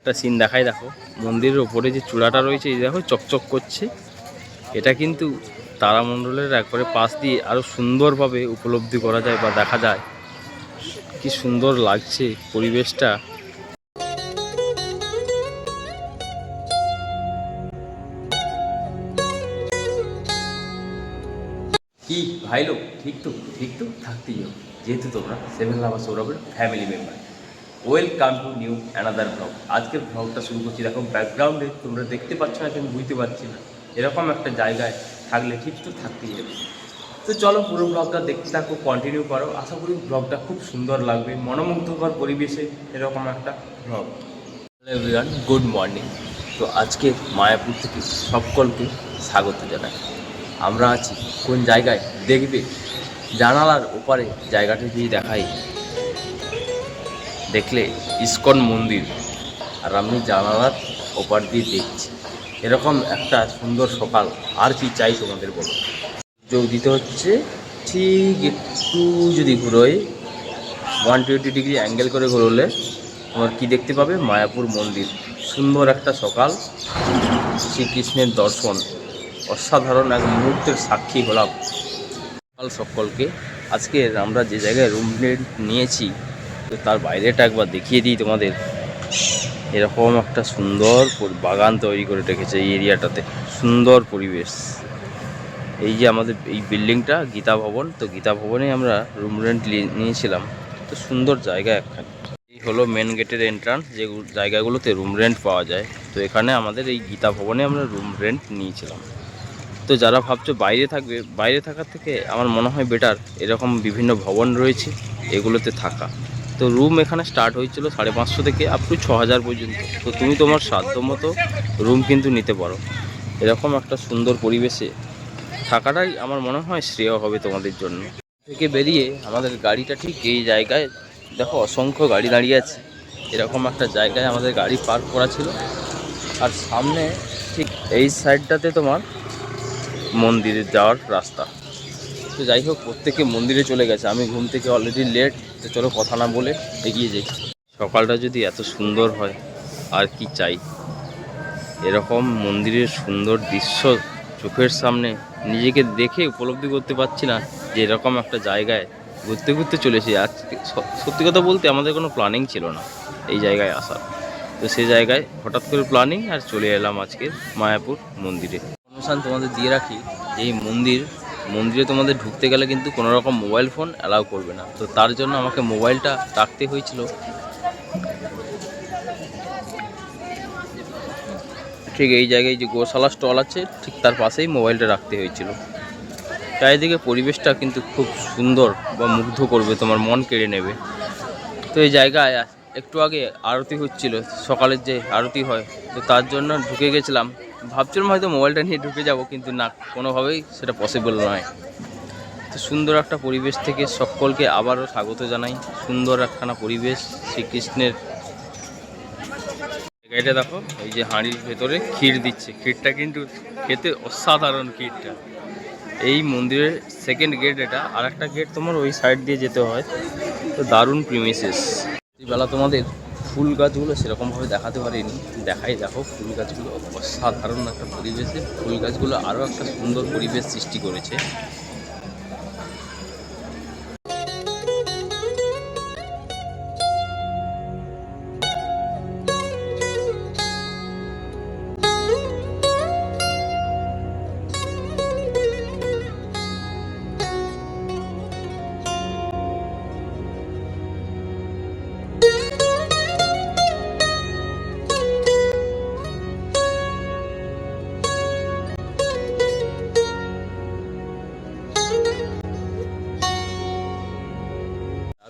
একটা সিন দেখাই, দেখো। মন্দিরের ওপরে যে চূড়াটা রয়েছে, এই দেখো, চকচক করছে। এটা কিন্তু তারামণ্ডলের একবারে পাশ দিয়ে আরও সুন্দরভাবে উপলব্ধি করা যায় বা দেখা যায়। কি সুন্দর লাগছে পরিবেশটা। কি ভাই লোক, ঠিক তো ঠিক তো, থাকতেই যেহেতু তোমরা, সেভেন লাভার সৌরভের family member welcome to new another blog আজকের ব্লগটা শুরু করছি। এরকম ব্যাকগ্রাউন্ডে তোমরা দেখতে পাচ্ছ না আমি বুঝতে পারছি না। এরকম একটা জায়গায় থাকলে ঠিক তো থাকতেই হবে। তো চলো, পুরো ব্লগটা দেখতে থাকো কন্টিনিউ করো। আশা করি ব্লগটা খুব সুন্দর লাগবে, মনোমুগ্ধকর পরিবেশে এরকম একটা blog hello everyone good morning তো আজকে মায়াপুর থেকে সকলকে স্বাগত জানাই। আমরা আছি কোন জায়গায়? দেখবে জানালার ওপারে জায়গাটা যদি দেখাই দেখলে ইস্কন মন্দির আর আমি জানালার ওপার দিয়ে দেখছি। এরকম একটা সুন্দর সকাল। আর কি চাই তোমাদের বলো? যোগ দিতে হচ্ছে ঠিক একটু যদি ঘুরোই ওয়ান টোয়েন্টি ডিগ্রি অ্যাঙ্গেল করে ঘুরোলে তোমার কি দেখতে পাবে? মায়াপুর মন্দির। সুন্দর একটা সকাল। শ্রীকৃষ্ণের দর্শন। অসাধারণ এক মুহূর্তের সাক্ষী হলাম। সকাল সকলকে। আজকে আমরা যে জায়গায় রুম নিয়েছি তার বাইরেটা একবার দেখিয়ে দিই তোমাদের। এরকম একটা সুন্দর বাগান তৈরি করে রেখেছে এই এরিয়াটাতে। সুন্দর পরিবেশ। এই যে আমাদের এই বিল্ডিংটা, গীতা ভবন, তো গীতা ভবনে আমরা রুম রেন্ট নিয়েছিলাম। তো সুন্দর জায়গা একখানে। এই হলো মেন গেটের এন্ট্রান্স যে জায়গাগুলোতে রুম রেন্ট পাওয়া যায়। তো এখানে আমাদের এই গীতা ভবনে আমরা রুম রেন্ট নিয়েছিলাম। তো যারা ভাবছ বাইরে থাকবে, বাইরে থাকার থেকে আমার মনে হয় বেটার এরকম বিভিন্ন ভবন রয়েছে, এগুলোতে থাকা। তো রুম এখানে স্টার্ট হয়েছিল সাড়ে পাঁচশো থেকে আপ টু ছ হাজার পর্যন্ত। তো তুমি তোমার সাধ্য মতো রুম কিন্তু নিতে পারো। এরকম একটা সুন্দর পরিবেশে থাকাটাই আমার মনে হয় শ্রেয় হবে তোমাদের জন্য। থেকে বেরিয়ে আমাদের গাড়িটা ঠিক এই জায়গায়, দেখো অসংখ্য গাড়ি দাঁড়িয়ে আছে। এরকম একটা জায়গায় আমাদের গাড়ি পার্ক করা ছিল। আর সামনে ঠিক এই সাইডটাতে তোমার মন্দিরে যাওয়ার রাস্তা। তো যাই হোক, প্রত্যেকে মন্দিরে চলে গেছে। আমি ঘুম থেকে অলরেডি লেট তো চলো কথা না বলে এগিয়ে যাই। সকালটা যদি এত সুন্দর হয়, আর কি চাই? এরকম মন্দিরের সুন্দর দৃশ্য চোখের সামনে নিজেকে দেখে উপলব্ধি করতে পারছি না যে এরকম একটা জায়গায় ঘুরতে ঘুরতে চলেছি আজকে সত্যি কথা বলতে আমাদের কোনো প্ল্যানিং ছিল না এই জায়গায় আসার। তো সেই জায়গায় হঠাৎ করে প্ল্যানিং আর চলে এলাম আজকে মায়াপুর মন্দিরে। অনুষ্ঠান তোমাদের দিয়ে রাখি, এই মন্দির মন্দিরে তোমাদের ঢুকতে গেলে কিন্তু কোনো রকম মোবাইল ফোন অ্যালাউ করবে না। তো তার জন্য আমাকে মোবাইলটা রাখতে হয়েছিল। ঠিক এই জায়গায় যে গোশালা স্টল আছে, ঠিক তার পাশেই মোবাইলটা রাখতে হয়েছিল। চারিদিকে পরিবেশটা কিন্তু খুব সুন্দর বা মুগ্ধ করবে, তোমার মন কেড়ে নেবে। তো এই জায়গায় একটু আগে আরতি হচ্ছিল, সকালের যে আরতি হয়, তো তার জন্য ঢুকে গেছিলাম। ভাবছিলাম হয়তো মোবাইলটা নিয়ে ঢুকে যাব, কিন্তু না, কোনোভাবেই সেটা পসিবল নয়। তো সুন্দর একটা পরিবেশ থেকে সকলকে আবারও স্বাগত জানাই। সুন্দর একখানা পরিবেশ, শ্রীকৃষ্ণের। এটা দেখো, এই যে হাঁড়ির ভেতরে ক্ষীর দিচ্ছে। ক্ষীরটা কিন্তু খেতে অসাধারণ ক্ষীরটা। এই মন্দিরের সেকেন্ড গেট এটা। আর একটা গেট তোমার ওই সাইড দিয়ে যেতে হয়। তো দারুণ প্রিমিসেস বেলা তোমাদের। ফুল গাছগুলো সেরকমভাবে দেখাতে পারিনি। দেখাই দেখো, ফুল গাছগুলো অসাধারণ একটা পরিবেশে। ফুল গাছগুলো আরও একটা সুন্দর পরিবেশ সৃষ্টি করেছে।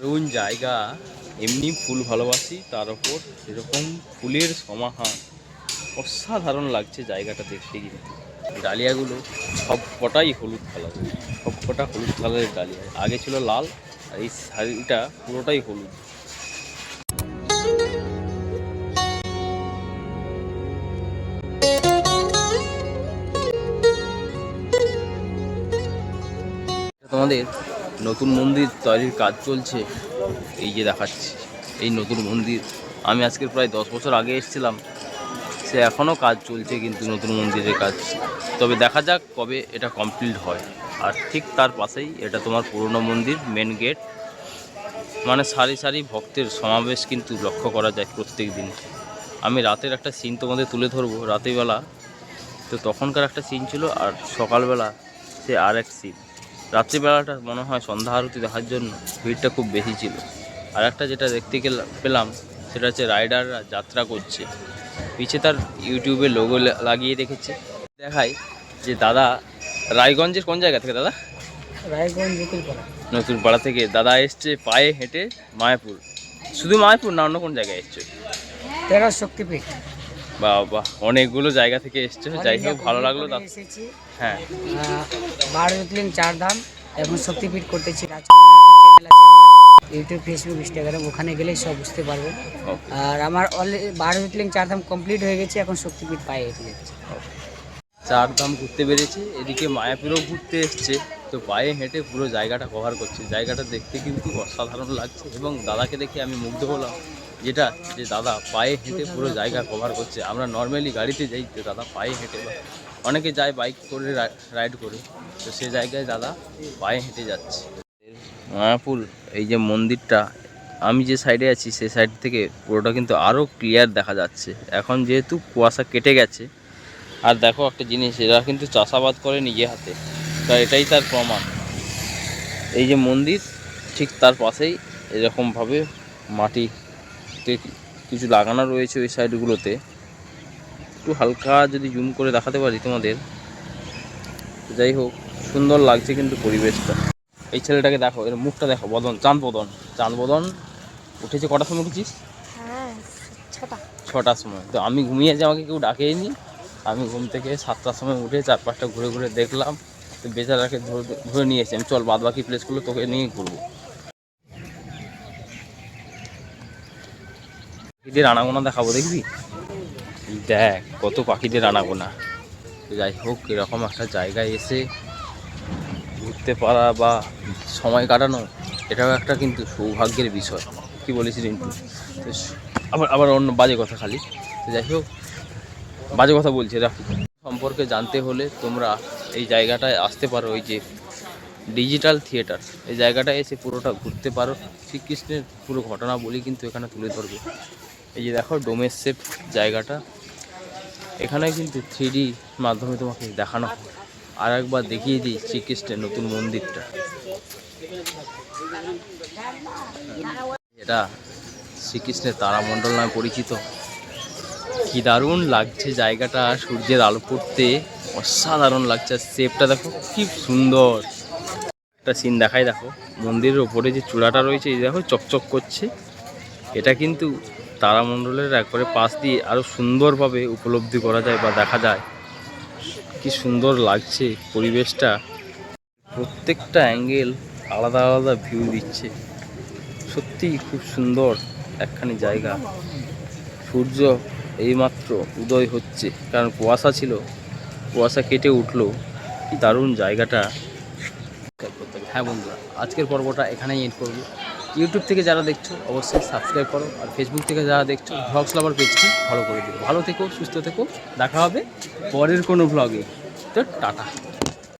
দারুণ জায়গা। এমনি ফুল ভালোবাসি, তার ওপর এরকম ফুলের সমাহার। অসাধারণ লাগছে জায়গাটা দেখতে কিন্তু। ডালিয়াগুলো সব কটাই হলুদ কালার সব কটা হলুদ কালারের ডালিয়া। আগে ছিল লাল, আর এই শাড়িটা পুরোটাই হলুদ। তোমাদের নতুন মন্দির তৈরির কাজ চলছে। এই যে দেখাচ্ছি, এই নতুন মন্দির। আমি আজকের প্রায় দশ বছর আগে এসেছিলাম। সে এখনও কাজ চলছে কিন্তু নতুন মন্দিরের কাজ। তবে দেখা যাক কবে এটা কমপ্লিট হয়। আর ঠিক তার পাশেই এটা তোমার পুরনো মন্দির মেন গেট মানে সারি সারি ভক্তের সমাবেশ কিন্তু লক্ষ্য করা যায় প্রত্যেক দিন। আমি রাতের একটা সিন তোমাদের তুলে ধরবো রাতেরবেলা তো তখনকার একটা সিন ছিল আর সকালবেলা সে আর এক সিন রাত্রিবেলাটা মনে হয় সন্ধ্যা আরতি দেখার জন্য ভিড়টা খুব বেশি ছিল। আর একটা যেটা দেখতে গেলাম পেলাম সেটা হচ্ছে রাইডাররা যাত্রা করছে। পিছে তার ইউটিউবে লোগো লাগিয়ে রেখেছে দেখাই যে দাদা রায়গঞ্জের কোন জায়গা থেকে দাদা? রায়গঞ্জ নতুন পাড়া থেকে। দাদা এসছে পায়ে হেঁটে মায়াপুর। শুধু মায়াপুর না অন্য কোন জায়গায় এসছে? তেরো শক্তিপীঠ। বা বাহ অনেকগুলো জায়গা থেকে এসছে যাই হোক ভালো লাগল হ্যাঁ। আহ, বারো জ্যোতির্লিঙ্গ চার ধাম এবং শক্তিপীঠ করতেছি। চ্যানেল আছে আমার ইউটিউব ফেসবুক ইনস্টাগ্রাম ওখানে গেলেই সব বুঝতে পারবেন। আর আমার অলরেডি চার ধাম কমপ্লিট হয়ে গেছে এখন শক্তিপীঠ পায়ে হেঁটে যাচ্ছে। চার ধাম ঘুরতে পেরেছে এদিকে মায়াপুরও ঘুরতে এসছে তো পায়ে হেঁটে পুরো জায়গাটা কভার করছে। জায়গাটা দেখতে কিন্তু অসাধারণ লাগছে এবং দাদাকে দেখে আমি মুগ্ধ হলাম। যেটা যে দাদা পায়ে হেঁটে পুরো জায়গা কভার করছে। আমরা নর্মালি গাড়িতে যাই যে দাদা পায়ে হেঁটে অনেকে যায় বাইক করে রাইড করে। তো সে জায়গায় দাদা পায়ে হেঁটে যাচ্ছে। মায়াপুর, এই যে মন্দিরটা, আমি যে সাইডে আছি, সে সাইড থেকে পুরোটা কিন্তু আরও ক্লিয়ার দেখা যাচ্ছে। এখন যেহেতু কুয়াশা কেটে গেছে, আর দেখো একটা জিনিস, এরা কিন্তু চাষাবাদ করে নিজে হাতে। তা এটাই তার প্রমাণ। এই যে মন্দির, ঠিক তার পাশেই এরকমভাবে কিছু লাগানো রয়েছে ওই সাইডগুলোতে। একটু হালকা যদি জুম করে দেখাতে পারি তোমাদের। যাই হোক সুন্দর লাগছে কিন্তু পরিবেশটা। এই ছেলেটাকে দেখো এর মুখটা দেখো বদন চাঁদ বদন চাঁদ বদন উঠেছে কটার সময় উঠেছিস? হ্যাঁ ছটা। ছটার সময়। তো আমি ঘুমিয়ে যে আমাকে কেউ ডাকেইনি আমি ঘুম থেকে সাতটার সময় উঠে চার পাঁচটা ঘুরে ঘুরে দেখলাম। তো বেচারাকে ধরে ধরে নিয়েছি আমি চল বাদ বাকি প্লেসগুলো তোকে নিয়ে ঘুরবো। পাখিদের আনাগোনা দেখাবো দেখবি? দেখ, কত পাখিদের আনাগোনা। যাই হোক, এরকম একটা জায়গায় এসে ঘুরতে পারা বা সময় কাটানো, এটাও একটা কিন্তু সৌভাগ্যের বিষয়। কি বলিস রিন্টু? আবার আবার অন্য বাজে কথা খালি। যাই হোক, বাজে কথা বলছি, রাখি। সম্পর্কে জানতে হলে তোমরা এই জায়গাটায় আসতে পারো, ওই যে ডিজিটাল থিয়েটার। এই জায়গাটায় এসে পুরোটা ঘুরতে পারো। শ্রীকৃষ্ণের পুরো ঘটনা বলি কিন্তু এখানে তুলে ধরবে। এই যে দেখো, ডোমের শেপ জায়গাটা। এখানে কিন্তু থ্রি মাধ্যমে তোমাকে দেখানো আর একবার দেখিয়ে দিই শ্রীকৃষ্ণের নতুন মন্দিরটা। এটা শ্রীকৃষ্ণের তারামণ্ডল নামে পরিচিত। কি দারুণ লাগছে জায়গাটা, সূর্যের আলো পড়তে। অসাধারণ লাগছে আর শেপটা দেখো, কি সুন্দর। একটা সিন দেখাই দেখো। মন্দিরের ওপরে যে চূড়াটা রয়েছে, এই দেখো, চকচক করছে। এটা কিন্তু তারামণ্ডলের একবারে পাশ দিয়ে আরও সুন্দরভাবে উপলব্ধি করা যায় বা দেখা যায়। কি সুন্দর লাগছে পরিবেশটা। প্রত্যেকটা অ্যাঙ্গেল আলাদা আলাদা ভিউ দিচ্ছে। সত্যিই খুব সুন্দর একখানি জায়গা। সূর্য এইমাত্র উদয় হচ্ছে, কারণ কুয়াশা ছিল। কুয়াশা কেটে উঠল। কি দারুণ জায়গাটা। হ্যাঁ বন্ধুরা, আজকের পর্বটা এখানেই এন্ড করব। ইউটিউব থেকে যারা দেখছ, অবশ্যই সাবস্ক্রাইব করো আর ফেসবুক থেকে যারা দেখছ ভ্লগস লাভার পেজটি ফলো করে দিও। ভালো থেকো, সুস্থ থেকো। দেখা হবে পরের কোনো ভ্লগে তো টাটা।